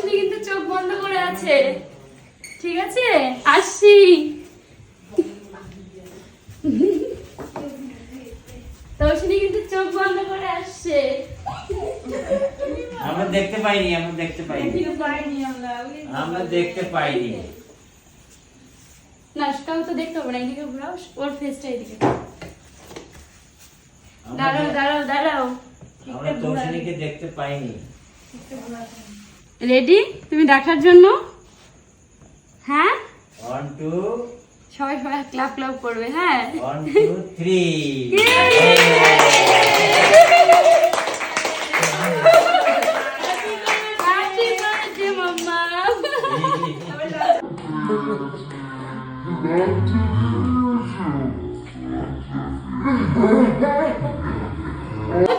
তৌসিনী কিন্তু চোখ বন্ধ করে আছে। ঠিক আছে? আসছি। তৌসিনী কিন্তু চোখ বন্ধ করে আসছে। আমরা দেখতে পাইনি আমরা দেখতে পাইনি। পাইনি আমরা দেখতে পাইনি। না তো দেখতে হবে না এদিকে ঘুরাও ওর ফেসটা এদিকে। দাঁড়াও দাঁড়াও দাঁড়াও। আমরা তৌসিনীকে দেখতে পাইনি। রেডি তুমি দেখার জন্য? হ্যাঁ? ওয়ান টু সবাই সবাই ক্লাব ক্লাব করবে হ্যাঁ? ওয়ান টু থ্রি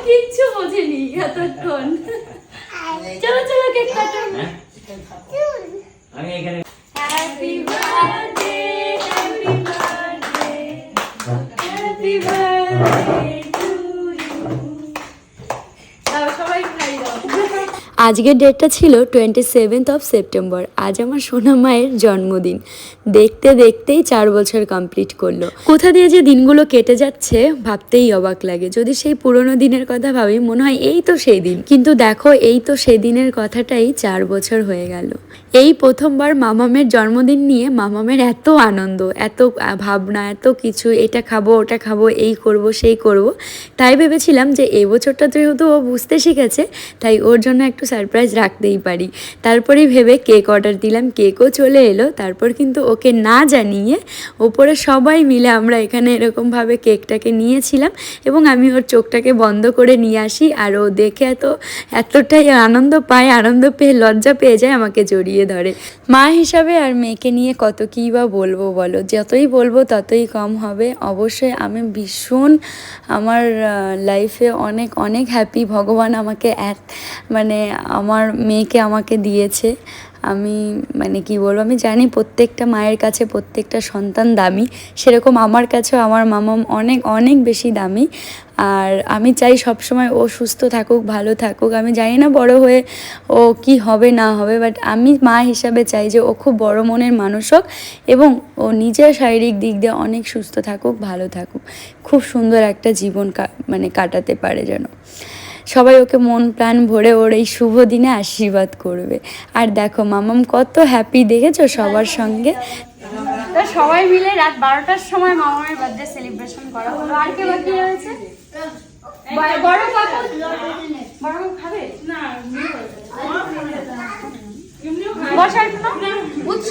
কিচ্ছু বোঝেনি এতক্ষণ। চলো চলো কেক কাটো হ্যাঁ? আমি এখানে হ্যাপি বার্থডে আজকের ডেটটা ছিল টোয়েন্টি সেভেন্থ অফ সেপ্টেম্বর আজ আমার সোনা মায়ের জন্মদিন। দেখতে দেখতেই চার বছর কমপ্লিট করল। কোথা দিয়ে যে দিনগুলো কেটে যাচ্ছে ভাবতেই অবাক লাগে। যদি সেই পুরোনো দিনের কথা ভাবি, মনে হয় এই তো সেই দিন। কিন্তু দেখো, এই তো সেই দিনের কথাটাই চার বছর হয়ে গেল। এই প্রথমবার মামামের জন্মদিন নিয়ে মামামের এত আনন্দ, এত ভাবনা, এত কিছু, এটা খাব, ওটা খাব, এই করব, সেই করব। তাই ভেবেছিলাম যে এবছরটা যেহেতু ও বুঝতে শিখেছে, তাই ওর জন্য একটু সারপ্রাইজ রাখতেই পারি। তারপরেই ভেবে কেক অর্ডার দিলাম কেকও চলে এলো। তারপর কিন্তু ওকে না জানিয়ে ওপরে সবাই মিলে আমরা এখানে এরকমভাবে কেকটাকে নিয়েছিলাম এবং আমি ওর চোখটাকে বন্ধ করে নিয়ে আসি আর ও দেখে এত, এতটাই আনন্দ পায়, আনন্দ পেয়ে, লজ্জা পেয়ে যায়, আমাকে জড়িয়ে ধরে। মা হিসাবে আর মেয়েকে নিয়ে কত কী বা বলব বলো? যতই বলব ততই কম হবে। অবশ্যই আমি ভীষণ আমার লাইফে অনেক অনেক হ্যাপি ভগবান আমাকে এক মানে আমার মেয়েকে আমাকে দিয়েছে। আমি মানে কি বলব, আমি জানি প্রত্যেকটা মায়ের কাছে প্রত্যেকটা সন্তান দামি। সেরকম আমার কাছেও আমার মামাম অনেক অনেক বেশি দামি। আর আমি চাই সবসময় ও সুস্থ থাকুক, ভালো থাকুক। আমি জানি না বড় হয়ে ও কি হবে, না হবে বাট আমি মা হিসাবে চাই যে ও খুব বড় মনের মানুষ হোক এবং ও নিজের শারীরিক দিক দিয়ে অনেক সুস্থ থাকুক, ভালো থাকুক। খুব সুন্দর একটা জীবন মানে কাটাতে পারে যেন। সবাই ওকে মন প্রাণ ভরে ওর এই শুভ দিনে আশীর্বাদ করবে। আর দেখো মামাম কত হ্যাপি দেখেছ সবার সঙ্গে? তো সবাই মিলে রাত বারোটার সময় মামামের বার্থডে সেলিব্রেশন করা হলো। আর কে বাকি রয়েছে? বড় বড় কাকু? বড় খাবে? না বসা একটু না বুঝছ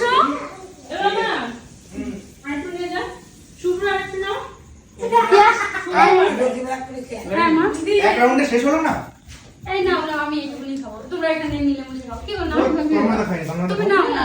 হ্যাঁ মা এক রাউন্ডে শেষ হলো না? এই না আমি এইটুকুনি খাব। তোমরা এখানে নিলে মুলে খাও। কি তো তুমি নাও। না